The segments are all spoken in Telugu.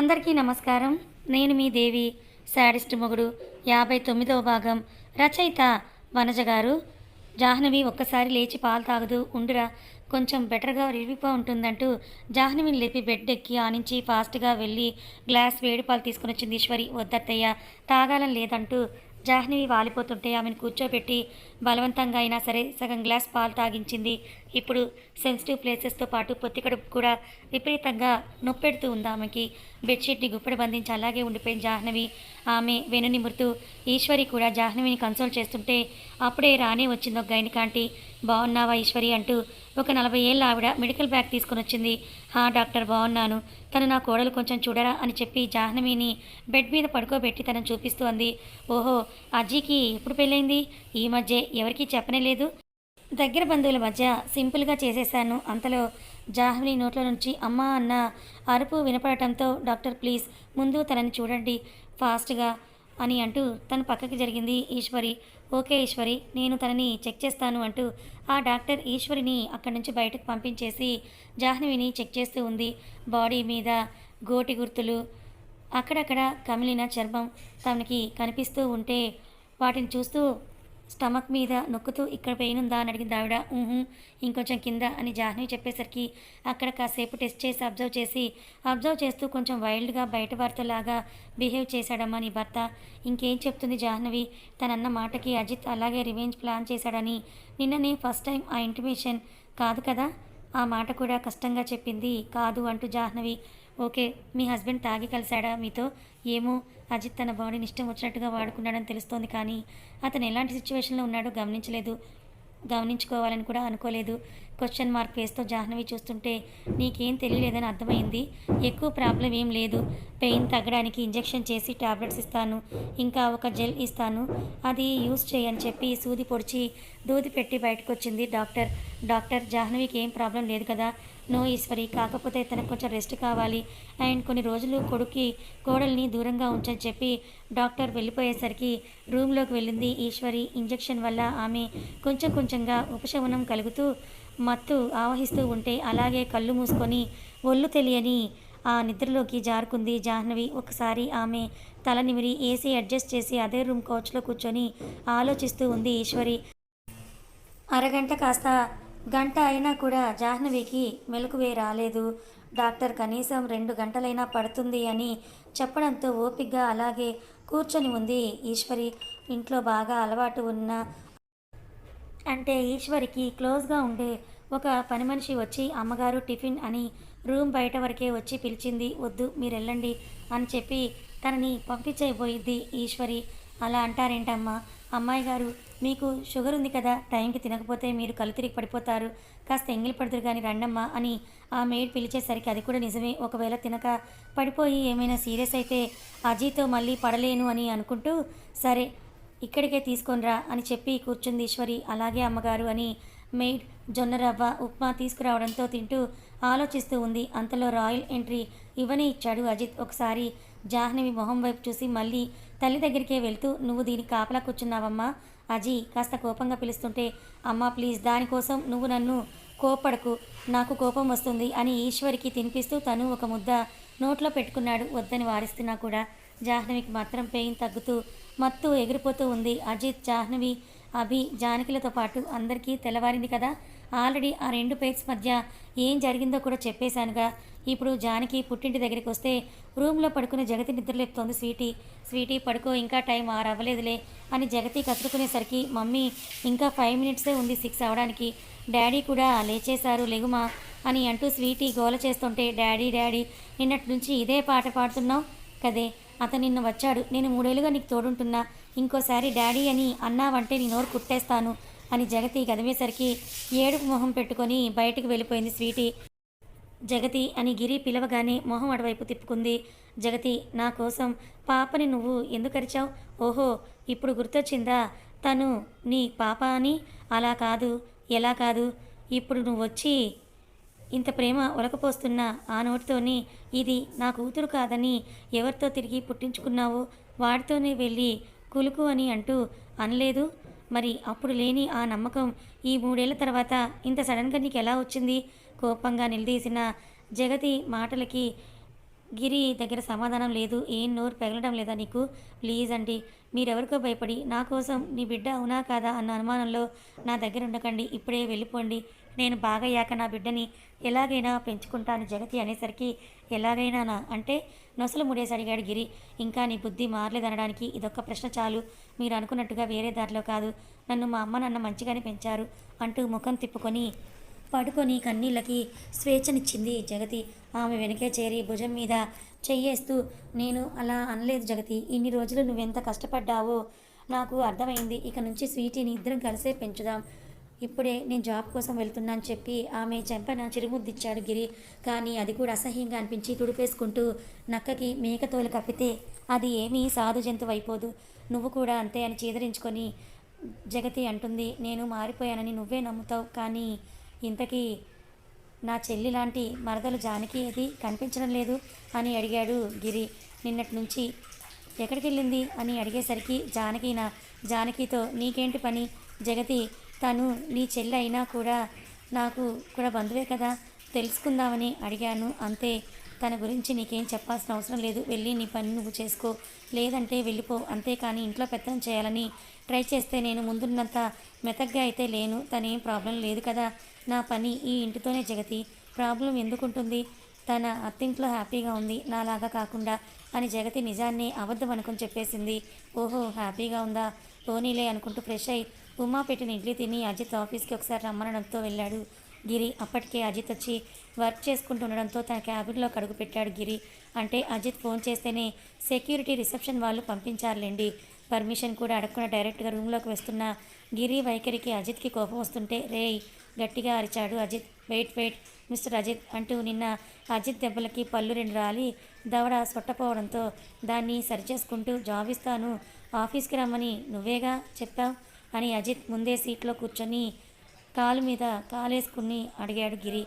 అందరికీ నమస్కారం. నేను మీ దేవి శాడిస్ట్ మొగుడు యాభై తొమ్మిదవ భాగం. రచయిత వనజ గారు జాహ్నవి ఒక్కసారి లేచి పాలు తాగదు ఉండురా. కొంచెం బెటర్గా రిలీఫ్గా ఉంటుందంటూ జాహ్నవిని లేపి బెడ్ ఎక్కి ఆనించి ఫాస్ట్గా వెళ్ళి గ్లాస్ వేడి పాలు తీసుకుని వచ్చింది ఈశ్వరి. వద్దత్తయ్య తాగాలని లేదంటూ జాహ్నవి వాలిపోతుంటే ఆమెను కూర్చోబెట్టి బలవంతంగా అయినా సరే సగం గ్లాస్ పాలు తాగించింది. ఇప్పుడు సెన్సిటివ్ ప్లేసెస్తో పాటు పొత్తికడుపు కూడా విపరీతంగా నొప్పెడుతూ ఉంది ఆమెకి. బెడ్షీట్ని గుప్పెడు బంధించి అలాగే ఉండిపోయింది జాహ్నవి. ఆమె వెనునిమురుతూ ఈశ్వరి కూడా జాహ్నవిని కన్సోల్ చేస్తుంటే అప్పుడే రానే వచ్చింది ఒక గైనికాంటి బాగున్నావా ఈశ్వరి? అంటూ ఒక నలభై ఏళ్ళ ఆవిడ మెడికల్ బ్యాగ్ తీసుకుని వచ్చింది. హా డాక్టర్ బాగున్నాను తను నా కోడలు కొంచెం చూడరా అని చెప్పి జాహ్నవిని బెడ్ మీద పడుకోబెట్టి తనను చూపిస్తూ అంది. ఓహో అజ్జీకి ఎప్పుడు పెళ్ళైంది? ఈ మధ్య ఎవరికీ చెప్పనే లేదు. దగ్గర బంధువుల మధ్య సింపుల్గా చేసేశాను. అంతలో జాహ్నవి నోట్లో నుంచి అమ్మ అన్న అరుపు వినపడటంతో డాక్టర్ ప్లీజ్ ముందు తనని చూడండి ఫాస్ట్గా అని అంటూ తన పక్కకి జరిగింది ఈశ్వరి. ఓకే ఈశ్వరి నేను తనని చెక్ చేస్తాను అంటూ ఆ డాక్టర్ ఈశ్వరిని అక్కడి నుంచి బయటకు పంపించేసి జాహ్నవిని చెక్ చేస్తూ ఉంది. బాడీ మీద గోటి గుర్తులు అక్కడక్కడ కమిలిన చర్మం తనకి కనిపిస్తూ ఉంటే వాటిని చూస్తూ స్టమక్ మీద నొక్కుతూ ఇక్కడ పెయిన్ ఉందా అని అడిగింది ఆవిడ. ఇంకొంచెం కింద అని జాహ్నవి చెప్పేసరికి అక్కడ కాసేపు టెస్ట్ చేసి అబ్జర్వ్ చేసి అబ్జర్వ్ చేస్తూ కొంచెం వైల్డ్గా బయట వారితోలాగా బిహేవ్ చేశాడమ్మా నీ భర్త. ఇంకేం చెప్తుంది జాహ్నవి? తనన్న మాటకి అజిత్ అలాగే రివెంజ్ ప్లాన్ చేశాడని నిన్ననే ఫస్ట్ టైం ఆ ఇంటిమేషన్ కాదు కదా? ఆ మాట కూడా కష్టంగా చెప్పింది కాదు అంటూ జాహ్నవి. ఓకే మీ హస్బెండ్ తాగి కలిశాడా మీతో? ఏమో అజిత్ తన బాడీని ఇష్టం వచ్చినట్టుగా వాడుకున్నాడని తెలుస్తోంది కానీ అతను ఎలాంటి సిచ్యువేషన్లో ఉన్నాడో గమనించలేదు. గమనించుకోవాలని కూడా అనుకోలేదు. క్వశ్చన్ మార్క్ ఫేస్తో జాహ్నవి చూస్తుంటే నీకేం తెలియలేదని అర్థమైంది. ఎక్కువ ప్రాబ్లం ఏం లేదు. పెయిన్ తగ్గడానికి ఇంజెక్షన్ చేసి టాబ్లెట్స్ ఇస్తాను. ఇంకా ఒక జెల్ ఇస్తాను. అది యూస్ చేయని చెప్పి సూది పొడిచి దూది పెట్టి బయటకు వచ్చింది డాక్టర్. డాక్టర్ జాహ్నవికి ఏం ప్రాబ్లం లేదు కదా. నో ఈశ్వరి కాకపోతే తనకు కొంచెం రెస్ట్ కావాలి. అండ్ కొన్ని రోజులు కొడుక్కి కోడల్ని దూరంగా ఉంచని చెప్పి డాక్టర్ వెళ్ళిపోయేసరికి రూమ్లోకి వెళ్ళింది ఈశ్వరి. ఇంజెక్షన్ వల్ల ఆమె కొంచెం కొంచెంగా ఉపశమనం కలుగుతూ మత్తు ఆవహిస్తూ ఉంటే అలాగే కళ్ళు మూసుకొని ఒళ్ళు తెలియని ఆ నిద్రలోకి జారుకుంది జాహ్నవి. ఒకసారి ఆమె తల నిమిరి ఏసీ అడ్జస్ట్ చేసి అదే రూమ్ కోచ్లో కూర్చొని ఆలోచిస్తూ ఉంది ఈశ్వరి. అరగంట కాస్త గంట అయినా కూడా జాహ్నవికి మెలకువే రాలేదు. డాక్టర్ కనీసం రెండు గంటలైనా పడుతుంది అని చెప్పడంతో ఓపిగ్గా అలాగే కూర్చొని ఉంది ఈశ్వరి. ఇంట్లో బాగా అలవాటు ఉన్న అంటే ఈశ్వరికి క్లోజ్గా ఉండే ఒక పని మనిషి వచ్చి అమ్మగారు టిఫిన్ అని రూమ్ బయట వరకే వచ్చి పిలిచింది. వద్దు మీరు వెళ్ళండి అని చెప్పి తనని పంపించైపోయింది ఈశ్వరి. అలా అంటారేంటమ్మా? అమ్మాయి గారు మీకు షుగర్ ఉంది కదా టైంకి తినకపోతే మీరు కళ్ళు తిరిగి పడిపోతారు. కాస్త ఎంగిలి పడుతురు కానీ రండమ్మా అని ఆ మేడ్ పిలిచేసరికి అది కూడా నిజమే. ఒకవేళ తినక పడిపోయి ఏమైనా సీరియస్ అయితే అజీతో మళ్ళీ పడలేను అని అనుకుంటూ సరే ఇక్కడికే తీసుకొనిరా అని చెప్పి కూర్చుంది ఈశ్వరి. అలాగే అమ్మగారు అని మెయిడ్ జొన్న రవ్వ ఉప్మా తీసుకురావడంతో తింటూ ఆలోచిస్తూ ఉంది. అంతలో రాయల్ ఎంట్రీ ఇవనే ఇచ్చాడు అజిత్. ఒకసారి జాహ్నవి మొహం వైపు చూసి మళ్ళీ తల్లి దగ్గరికే వెళ్తూ నువ్వు దీనికి కాపలా కూర్చున్నావమ్మా. అజీ కాస్త కోపంగా పిలుస్తుంటే అమ్మా ప్లీజ్ దానికోసం నువ్వు నన్ను కోపడకు నాకు కోపం వస్తుంది అని ఈశ్వరికి తినిపిస్తూ తను ఒక ముద్ద నోట్లో పెట్టుకున్నాడు వద్దని వారిస్తున్నా కూడా. జాహ్నవికి మాత్రం పెయిన్ తగ్గుతూ మత్తు ఎగిరిపోతూ ఉంది. అజిత్ జాహ్నవి అభి జానకిలతో పాటు అందరికీ తెల్లవారింది కదా. ఆల్రెడీ ఆ రెండు పేర్స్ మధ్య ఏం జరిగిందో కూడా చెప్పేశానుగా. ఇప్పుడు జానకి పుట్టింటి దగ్గరికి వస్తే రూమ్లో పడుకునే జగతి నిద్రలేపుతోంది స్వీటీ. స్వీటీ పడుకో ఇంకా టైం ఆరు అవ్వలేదులే అని జగతి కసురుకునేసరికి మమ్మీ ఇంకా ఫైవ్ మినిట్సే ఉంది సిక్స్ అవడానికి. డాడీ కూడా లేచేశారు లెగుమా అని అంటూ స్వీటీ గోల చేస్తుంటే డాడీ డాడీ నిన్నటి నుంచి ఇదే పాట పాడుతున్నావు కదే. అతను నిన్న వచ్చాడు. నేను మూడేళ్ళుగా నీకు తోడుంటున్నా. ఇంకోసారి డాడీ అని అన్నావంటే నీ నోరు కుట్టేస్తాను. అని జగతి గదివేసరికి ఏడుపు మొహం పెట్టుకొని బయటకు వెళ్ళిపోయింది స్వీటీ. జగతి అని గిరి పిలవగానే మొహం అటువైపు తిప్పుకుంది. జగతి నా కోసం పాపని నువ్వు ఎందుకు అరిచావు? ఓహో ఇప్పుడు గుర్తొచ్చిందా? తను నీ పాప అని? అలా కాదు ఎలా కాదు? ఇప్పుడు నువ్వు వచ్చి ఇంత ప్రేమ ఉలకపోస్తున్న ఆ నోటితోని ఇది నా కూతురు కాదని ఎవరితో తిరిగి పుట్టించుకున్నావో? వాడితోనే వెళ్ళి కులుకు అని అంటూ అనలేదు. మరి అప్పుడు లేని ఆ నమ్మకం ఈ మూడేళ్ళ తర్వాత ఇంత సడన్గా నీకు ఎలా వచ్చింది? కోపంగా నిలదీసిన జగతి మాటలకి గిరి దగ్గర సమాధానం లేదు. ఏం నోరు పెగలడం లేదా నీకు? ప్లీజ్ అండి మీరెవరికో భయపడి నా కోసం నీ బిడ్డ అవునా కాదా అన్న అనుమానంలో నా దగ్గర ఉండకండి ఇప్పుడే వెళ్ళిపోండి. నేను బాగయ్యాక నా బిడ్డని ఎలాగైనా పెంచుకుంటాను జగతి అనేసరికి ఎలాగైనా నా అంటే నొసలు ముడేసి అడిగాడు గిరి. ఇంకా నీ బుద్ధి మారలేదనడానికి ఇదొక్క ప్రశ్న చాలు. మీరు అనుకున్నట్టుగా వేరే దారిలో కాదు. నన్ను మా అమ్మ నన్ను మంచిగానే పెంచారు అంటూ ముఖం తిప్పుకొని పడుకొని కన్నీళ్ళకి స్వేచ్ఛనిచ్చింది జగతి. ఆమె వెనకే చేరి భుజం మీద చెయ్యేస్తూ నేను అలా అనలేదు జగతి. ఇన్ని రోజులు నువ్వెంత కష్టపడ్డావో నాకు అర్థమైంది. ఇక నుంచి స్వీటీని ఇద్దరం కలిసే పెంచుదాం. ఇప్పుడే నేను జాబ్ కోసం వెళ్తున్నాను చెప్పి ఆమె చెంపన చిరుముద్దిచ్చాడు గిరి. కానీ అది కూడా అసహ్యంగా అనిపించి తుడిపేసుకుంటూ నక్కకి మేకతోలు కప్పితే అది ఏమీ సాధు జంతువు అయిపోదు. నువ్వు కూడా అంతే అని చీదరించుకొని జగతి అంటుంది నేను మారిపోయానని నువ్వే నమ్ముతావు. కానీ ఇంతకీ నా చెల్లి లాంటి మరదలు జానకి అది కనిపించడం లేదు అని అడిగాడు గిరి. నిన్నటి నుంచి ఎక్కడికి వెళ్ళింది అని అడిగేసరికి జానకి నా జానకితో నీకేంటి పని? జగతి తను నీ చెల్లి అయినా కూడా నాకు కూడా బంధువే కదా తెలుసుకుందామని అడిగాను. అంతే తన గురించి నీకేం చెప్పాల్సిన అవసరం లేదు. వెళ్ళి నీ పని నువ్వు చేసుకో. లేదంటే వెళ్ళిపో. అంతేకాని ఇంట్లో పెత్తనం చేయాలని ట్రై చేస్తే నేను ముందున్నంత మెతగ్గా అయితే లేను. తనేం ప్రాబ్లం లేదు కదా. నా పని ఈ ఇంటితోనే జగతి. ప్రాబ్లం ఎందుకుంటుంది? తన అత్తింట్లో హ్యాపీగా ఉంది. నాలాగా కాకుండా అని జగతి నిజాన్ని అబద్ధం అనుకుని చెప్పేసింది. ఓహో హ్యాపీగా ఉందా? పోనీలే అనుకుంటూ ఫ్రెష్ అయి ఉమా పెట్టిన ఇడ్లీ తిని అజిత్ ఆఫీస్కి ఒకసారి రమ్మనడంతో వెళ్ళాడు గిరి. అప్పటికే అజిత్ వచ్చి వర్క్ చేసుకుంటుండడంతో తన క్యాబిన్లో కడుగు పెట్టాడు గిరి. అంటే అజిత్ ఫోన్ చేస్తేనే సెక్యూరిటీ రిసెప్షన్ వాళ్ళు పంపించారులేండి. పర్మిషన్ కూడా అడగకుండా డైరెక్ట్గా రూమ్లోకి వస్తున్న గిరి వైఖరికి అజిత్కి కోపం వస్తుంటే రేయ్ గట్టిగా అరిచాడు Ajith. Wait wait mister Ajith అంటూ నిన్న అజిత్ దెబ్బలకి పళ్ళు రెండు రాలి దవడ సొట్టపోవడంతో దాన్ని సరిచేసుకుంటూ జాబ్ ఇస్తాను ఆఫీస్కి రమ్మని. నువ్వేగా చెప్పావు? అని అజిత్ ముందే సీట్లో కూర్చొని కాలు మీద కాలేసుకుని అడిగాడు గిరి.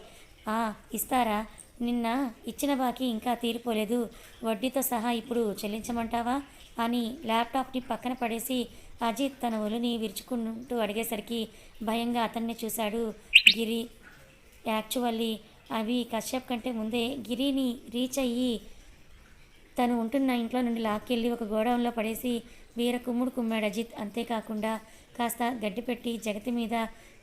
ఆ ఇస్తారా? నిన్న ఇచ్చిన బాకీ ఇంకా తీరిపోలేదు. వడ్డీతో సహా ఇప్పుడు చెల్లించమంటావా? అని ల్యాప్టాప్ని పక్కన పడేసి అజిత్ తన ఒలుని విరుచుకుంటూ అడిగేసరికి భయంగా అతన్ని చూశాడు గిరి. యాక్చువల్లీ అవి కశ్యప్ కంటే ముందే గిరిని రీచ్ అయ్యి తను ఉంటున్న ఇంట్లో నుండి లాక్కెళ్ళి ఒక గోడౌన్లో పడేసి వీర కుమ్ముడు కుమ్మాడు అజిత్. అంతేకాకుండా కాస్త గడ్డి పెట్టి జగతి మీద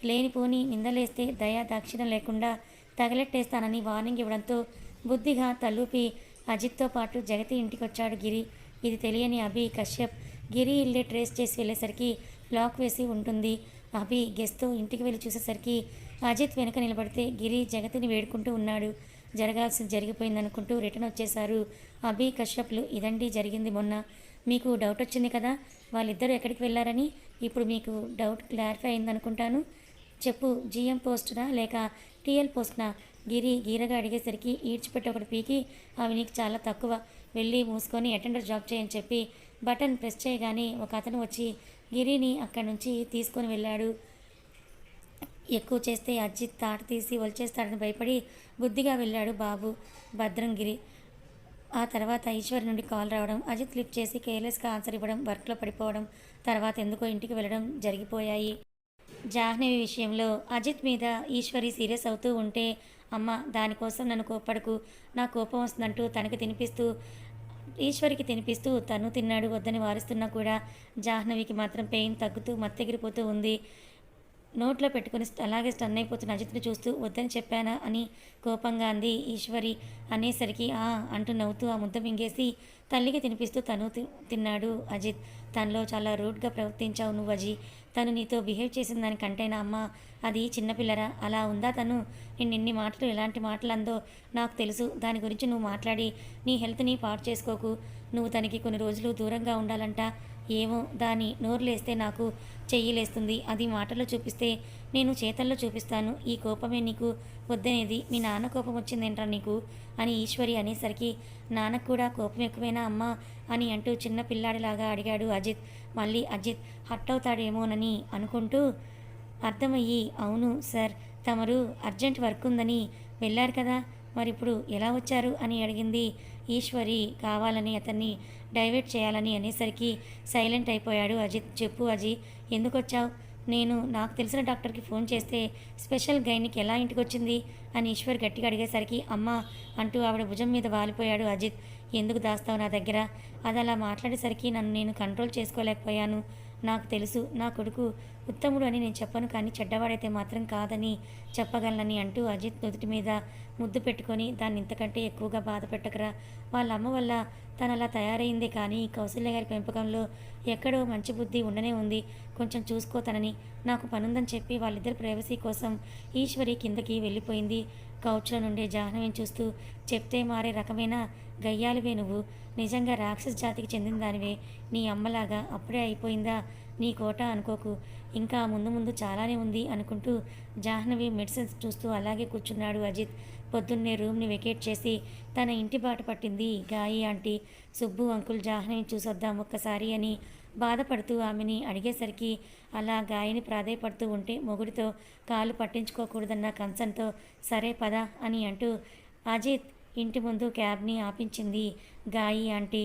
లేనిపోని నిందలేస్తే దయా దాక్షిణ లేకుండా తగలెట్టేస్తానని వార్నింగ్ ఇవ్వడంతో బుద్ధిగా తలూపి అజిత్తో పాటు జగతి ఇంటికి వచ్చాడు గిరి. ఇది తెలియని అభి కశ్యప్. గిరి ఇల్లే ట్రేస్ చేసి వెళ్ళేసరికి లాక్ వేసి ఉంటుంది. అభి గెస్ట్తో ఇంటికి వెళ్ళి చూసేసరికి అజిత్ వెనక నిలబడితే గిరి జగతిని వేడుకుంటూ ఉన్నాడు. జరగాల్సింది జరిగిపోయిందనుకుంటూ రిటర్న్ వచ్చేశారు అభి కశ్యప్లు. ఇదండి జరిగింది మొన్న. మీకు డౌట్ వచ్చింది కదా వాళ్ళిద్దరూ ఎక్కడికి వెళ్ళారని ఇప్పుడు మీకు డౌట్ క్లారిఫై అయిందనుకుంటాను. చెప్పు జిఎం పోస్టునా లేక టీఎల్ పోస్ట్నా గిరి గీరగా అడిగేసరికి ఈడ్చిపెట్టి ఒకటి పీకి అవి నీకు చాలా తక్కువ. వెళ్ళి మూసుకొని అటెండర్ జాబ్ చేయని చెప్పి బటన్ ప్రెస్ చేయగానే ఒక అతను వచ్చి గిరిని అక్కడి నుంచి తీసుకొని వెళ్ళాడు. ఎక్కువ చేస్తే అజిత్ తాట తీసి వచ్చేస్తాడని భయపడి బుద్ధిగా వెళ్ళాడు బాబు. భద్రంగిరి. ఆ తర్వాత ఈశ్వర్ నుండి కాల్ రావడం అజిత్ లిఫ్ట్ చేసి కేర్లెస్గా ఆన్సర్ ఇవ్వడం వర్క్లో పడిపోవడం తర్వాత ఎందుకో ఇంటికి వెళ్ళడం జరిగిపోయాయి. జాహ్నవి విషయంలో అజిత్ మీద ఈశ్వరి సీరియస్ అవుతూ ఉంటే అమ్మ దానికోసం నన్ను కోప్పడకు నా కోపం వస్తుందంటూ తనకి తినిపిస్తూ ఈశ్వరికి తినిపిస్తూ తను తిన్నాడు వద్దని వారిస్తున్నా కూడా జాహ్నవికి మాత్రం పెయిన్ తగ్గుతూ మత్తెగిరిపోతూ ఉంది. నోట్లో పెట్టుకుని అలాగే స్టన్ అయిపోతున్న అజిత్ని చూస్తూ వద్దని చెప్పానా? అని కోపంగా అంది ఈశ్వరి. అనేసరికి ఆ అంటూ నవ్వుతూ ఆ ముద్ద మింగేసి తల్లికి తినిపిస్తూ తను తి- తిన్నాడు అజిత్. తనలో చాలా రూడ్గా ప్రవర్తించావు నువ్వు అజీ. తను నీతో బిహేవ్ చేసిన దానికంటేనా అమ్మ? అది చిన్నపిల్లరా అలా ఉందా తను? నేను ఎన్ని మాటలు ఎలాంటి మాటలు అందో నాకు తెలుసు. దాని గురించి నువ్వు మాట్లాడి నీ హెల్త్ని పాడు చేసుకోకు. నువ్వు తనకి కొన్ని రోజులు దూరంగా ఉండాలంట. ఏమో దాని నోరులేస్తే నాకు చెయ్యిలేస్తుంది. అది మాటల్లో చూపిస్తే నేను చేతల్లో చూపిస్తాను. ఈ కోపమే నీకు వద్దనేది. మీ నాన్న కోపం వచ్చిందేంట్రా నీకు? అని ఈశ్వరి అనేసరికి నాన్నకు కూడా కోపం ఎక్కువేనా అమ్మా అని అంటూ చిన్న పిల్లాడిలాగా అడిగాడు అజిత్. మళ్ళీ అజిత్ హట్ అవుతాడేమోనని అనుకుంటూ అర్థమయ్యి అవును సార్ తమరు అర్జెంట్ వర్క్ ఉందని వెళ్ళారు కదా మరి ఇప్పుడు ఎలా వచ్చారు అని అడిగింది ఈశ్వరి. కావాలని అతన్ని డైవర్ట్ చేయాలని అనేసరికి సైలెంట్ అయిపోయాడు అజిత్. చెప్పు అజీ ఎందుకు వచ్చావు నేను నాకు తెలిసిన డాక్టర్కి ఫోన్ చేస్తే స్పెషల్ గైనికి ఎలా ఇంటికి వచ్చింది అని ఈశ్వర్ గట్టిగా అడిగేసరికి అమ్మ అంటూ ఆవిడ భుజం మీద వాలిపోయాడు అజిత్. ఎందుకు దాస్తావు నా దగ్గర? అది అలా మాట్లాడేసరికి నన్ను నేను కంట్రోల్ చేసుకోలేకపోయాను. నాకు తెలుసు నా కొడుకు ఉత్తముడు అని నేను చెప్పను కానీ చెడ్డవాడైతే మాత్రం కాదని చెప్పగలనని అంటూ అజిత్ నుదుటి మీద ముద్దు పెట్టుకొని దాన్ని ఇంతకంటే ఎక్కువగా బాధ పెట్టకరా. వాళ్ళ అమ్మ వల్ల తను అలా తయారైంది కానీ కౌశల్య గారి పెంపకంలో ఎక్కడో మంచి బుద్ధి ఉండనే ఉంది. కొంచెం చూసుకోతనని నాకు పనుందని చెప్పి వాళ్ళిద్దరి ప్రైవసీ కోసం ఈశ్వరి కిందకి వెళ్ళిపోయింది. కౌచ్లో నుండే జాహ్నవిని చూస్తూ చెప్తే మారే రకమైన గయ్యాలివే నువ్వు. నిజంగా రాక్షస జాతికి చెందిన దానివే. నీ అమ్మలాగా అప్పుడే అయిపోయిందా? నీ కోట అనుకోకు. ఇంకా ముందు ముందు చాలానే ఉంది అనుకుంటూ జాహ్నవి మెడిసిన్స్ చూస్తూ అలాగే కూర్చున్నాడు అజిత్. పొద్దున్నే రూమ్ని వెకేట్ చేసి తన ఇంటి బాట పట్టింది. గాయి ఆంటీ సుబ్బు అంకుల్ జాహ్నవిని చూసొద్దాం ఒక్కసారి అని బాధపడుతూ ఆమెని అడిగేసరికి అలా గాయని ప్రాధేయపడుతూ ఉంటే మొగుడితో కాలు పట్టించుకోకూడదన్న కన్సర్న్తో సరే పదా అని అంటూ అజిత్ ఇంటి ముందు క్యాబ్ని ఆపించింది. గాయి ఆంటీ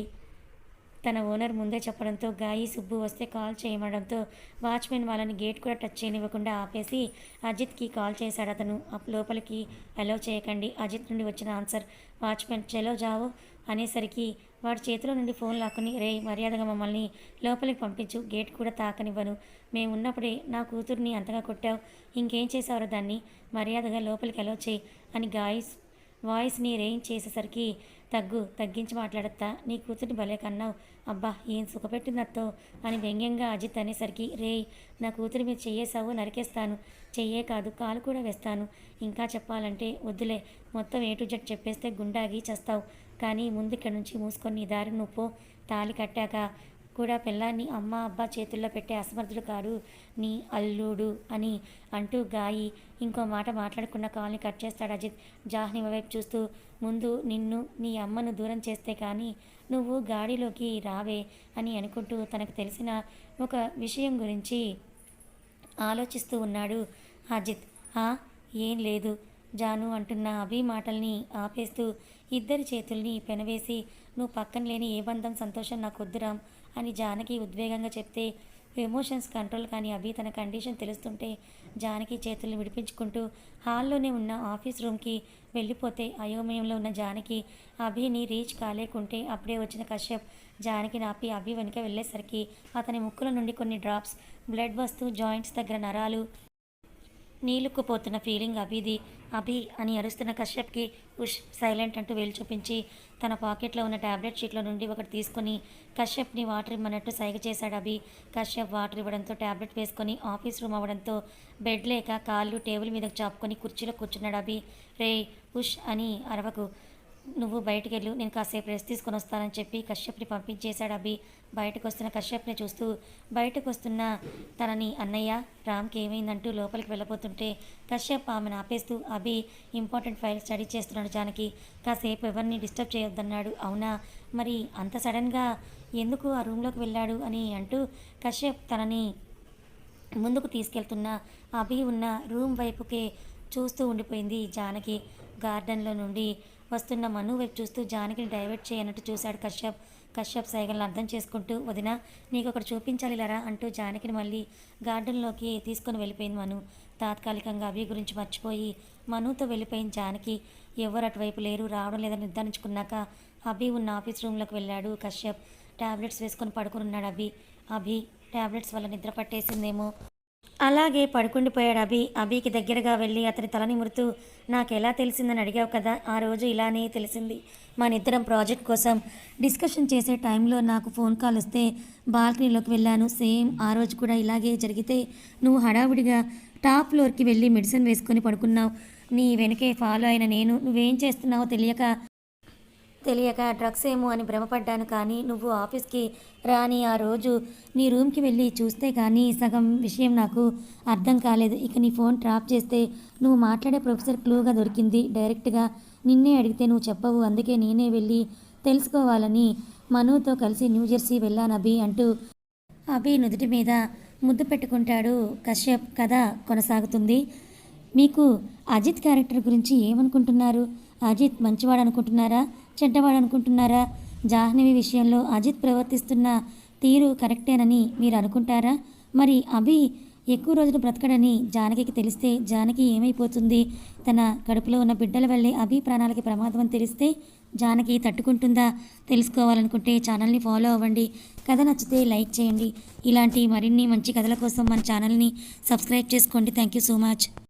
తన ఓనర్ ముందే చెప్పడంతో గాయి సుబ్బు వస్తే కాల్ చేయమడంతో వాచ్మెన్ వాళ్ళని గేట్ కూడా టచ్ చేయనివ్వకుండా ఆపేసి అజిత్కి కాల్ చేశాడు అతను. లోపలికి అలో చేయకండి అజిత్ నుండి వచ్చిన ఆన్సర్ వాచ్మెన్ చెలో జావో అనేసరికి వాడి చేతిలో నుండి ఫోన్ లాక్కుని రే మర్యాదగా మమ్మల్ని లోపలికి పంపించు గేట్ కూడా తాకనివ్వను. మేము ఉన్నప్పుడే నా కూతుర్ని అంతగా కొట్టావు ఇంకేం చేసావురా దాన్ని? మర్యాదగా లోపలికి అలో చేయి అని గాయస్ వాయిస్ని రేంజ్ చేసేసరికి తగ్గు తగ్గించి మాట్లాడతా నీ కూతుర్ని భలే కన్నావు. అబ్బా ఏం సుఖపెట్టిందత్తో అని వ్యంగ్యంగా అజిత్ అనేసరికి రేయ్ నా కూతురి మీద చెయ్యేసావు నరికేస్తాను. చెయ్యే కాదు కాలు కూడా వేస్తాను. ఇంకా చెప్పాలంటే వద్దులే మొత్తం ఏ టు జెడ్ చెప్పేస్తే గుండాగి చేస్తావు. కానీ ముందు ఇక్కడ నుంచి మూసుకొని నీ దారి నువ్వు తాళి కట్టాక కూడా పిల్లాన్ని అమ్మ అబ్బా చేతుల్లో పెట్టే అసమర్థుడు కాడు నీ అల్లుడు అని అంటూ గాయి ఇంకో మాట మాట్లాడకుండా కాల్ని కట్ చేస్తాడు అజిత్. జాహ్ని వైపు చూస్తూ ముందు నిన్ను నీ అమ్మను దూరం చేస్తే కానీ నువ్వు గాడిలోకి రావే అని అనుకుంటూ తనకు తెలిసిన ఒక విషయం గురించి ఆలోచిస్తూ ఉన్నాడు అజిత్. "ఆ, ఏం లేదు. జాను అంటున్న అభి మాటల్ని ఆపేస్తూ ఇద్దరి చేతుల్ని పెనవేసి నువ్వు పక్కన లేని ఏ బంధం సంతోషం నాకు వద్దురాం. అని జానకి ఉద్వేగంగా చెప్తే ఎమోషన్స్ కంట్రోల్ కానీ అభి తన కండిషన్ తెలుస్తుంటే జానకి చేతుల్ని విడిపించుకుంటూ హాల్లోనే ఉన్న ఆఫీస్ రూమ్కి వెళ్ళిపోతే అయోమయంలో ఉన్న జానకి అభిని రీచ్ కాలేకుంటే అప్పుడే వచ్చిన కశ్యప్ జానకి నాపి అభి వెనుక వెళ్ళేసరికి అతని ముక్కుల నుండి కొన్ని డ్రాప్స్ బ్లడ్ వస్తూ జాయింట్స్ దగ్గర నరాలు నీలుక్కుపోతున్న ఫీలింగ్ అభిది అభి అని అరుస్తున్న కశ్యప్కి ఉష్ సైలెంట్ అంటూ వేలు చూపించి తన పాకెట్లో ఉన్న టాబ్లెట్ షీట్లో నుండి ఒకటి తీసుకొని కశ్యప్ని వాటర్ ఇమ్మన్నట్టు సైగ చేశాడు అభి కశ్యప్ వాటర్ ఇవ్వడంతో టాబ్లెట్ వేసుకొని ఆఫీస్ రూమ్ అవ్వడంతో బెడ్ లేక కాళ్ళు టేబుల్ మీదకు చాపుకొని కుర్చీలో కూర్చున్నాడు అభి రే ఉష్ అని అరవకు. నువ్వు బయటికి వెళ్ళు నేను కాసేపు రెస్ట్ తీసుకొని వస్తానని చెప్పి కశ్యప్ని పంపించేశాడు అభి. బయటకు వస్తున్న కశ్యప్ని చూస్తూ బయటకు వస్తున్న తనని అన్నయ్య రామ్కి ఏమైందంటూ లోపలికి వెళ్ళబోతుంటే కశ్యప్ ఆమెను ఆపేస్తూ అభి ఇంపార్టెంట్ ఫైల్ స్టడీ చేస్తున్నాడు జానకి కాసేపు ఎవరిని డిస్టర్బ్ చేయొద్దన్నాడు. అవునా? మరి అంత సడన్గా ఎందుకు ఆ రూమ్లోకి వెళ్ళాడు? అని అంటూ కశ్యప్ తనని ముందుకు తీసుకెళ్తున్న అభి ఉన్న రూమ్ వైపుకే చూస్తూ ఉండిపోయింది జానకి. గార్డెన్లో నుండి వస్తున్న మను వైపు చూస్తూ జానకిని డైవర్ట్ చేయనట్టు చూశాడు కశ్యప్. కశ్యప్ సైగలను అర్థం చేసుకుంటూ వదిన నీకు ఒకటి చూపించాలి లరా అంటూ జానకిని మళ్ళీ గార్డెన్లోకి తీసుకొని వెళ్ళిపోయింది మను. తాత్కాలికంగా అభి గురించి మర్చిపోయి మనుతో వెళ్ళిపోయిన జానకి ఎవరు అటువైపు లేరు రావడం లేదని నిర్ధారించుకున్నాక అభి ఉన్న ఆఫీస్ రూమ్లోకి వెళ్ళాడు కశ్యప్. టాబ్లెట్స్ వేసుకొని పడుకుని ఉన్నాడు అభి. అభి టాబ్లెట్స్ వల్ల నిద్ర పట్టేసిందేమో. అలాగే పడుకుండిపోయాడు అభి. అభికి దగ్గరగా వెళ్ళి అతని తల నిమురుతూ నాకు ఎలా తెలిసిందని అడిగావు కదా ఆ రోజు ఇలానే తెలిసింది. మన ఇద్దరం ప్రాజెక్ట్ కోసం డిస్కషన్ చేసే టైంలో నాకు ఫోన్ కాల్ వస్తే బాల్కనీలోకి వెళ్ళాను. సేమ్ ఆ రోజు కూడా ఇలాగే జరిగితే నువ్వు హడావుడిగా టాప్ ఫ్లోర్కి వెళ్ళి మెడిసిన్ వేసుకొని పడుకున్నావు. నీ వెనకే ఫాలో అయిన నేను. నువ్వేం చేస్తున్నావో తెలియక తెలియక డ్రగ్స్ ఏమో అని భ్రమపడ్డాను కానీ నువ్వు ఆఫీస్కి రాని ఆ రోజు నీ రూమ్కి వెళ్ళి చూస్తే కానీ సగం విషయం నాకు అర్థం కాలేదు. ఇక నీ ఫోన్ ట్రాప్ చేస్తే నువ్వు మాట్లాడే ప్రొఫెసర్ క్లూగా దొరికింది. డైరెక్ట్గా నిన్నే అడిగితే నువ్వు చెప్పవు. అందుకే నేనే వెళ్ళి తెలుసుకోవాలని మనుతో కలిసి న్యూజెర్సీ వెళ్ళాను అభి అంటూ అభి నుదుటి మీద ముద్దు పెట్టుకుంటాడు. కశ్యప్ కథ కొనసాగుతుంది. మీకు అజిత్ క్యారెక్టర్ గురించి ఏమనుకుంటున్నారు? అజిత్ మంచివాడు అనుకుంటున్నారా చెడ్డవాడు అనుకుంటున్నారా జాహ్నవి విషయంలో అజిత్ ప్రవర్తిస్తున్న తీరు కరెక్టేనని మీరు అనుకుంటారా మరి అభి ఎక్కువ రోజులు బ్రతకడని జానకికి తెలిస్తే జానకి ఏమైపోతుంది? తన కడుపులో ఉన్న బిడ్డల వల్లే అభి ప్రాణాలకి ప్రమాదం అని తెలిస్తే జానకి తట్టుకుంటుందా? తెలుసుకోవాలనుకుంటే ఛానల్ని ఫాలో అవ్వండి. కథ నచ్చితే లైక్ చేయండి. ఇలాంటి మరిన్ని మంచి కథల కోసం మన ఛానల్ని సబ్స్క్రైబ్ చేసుకోండి. Thank you so much.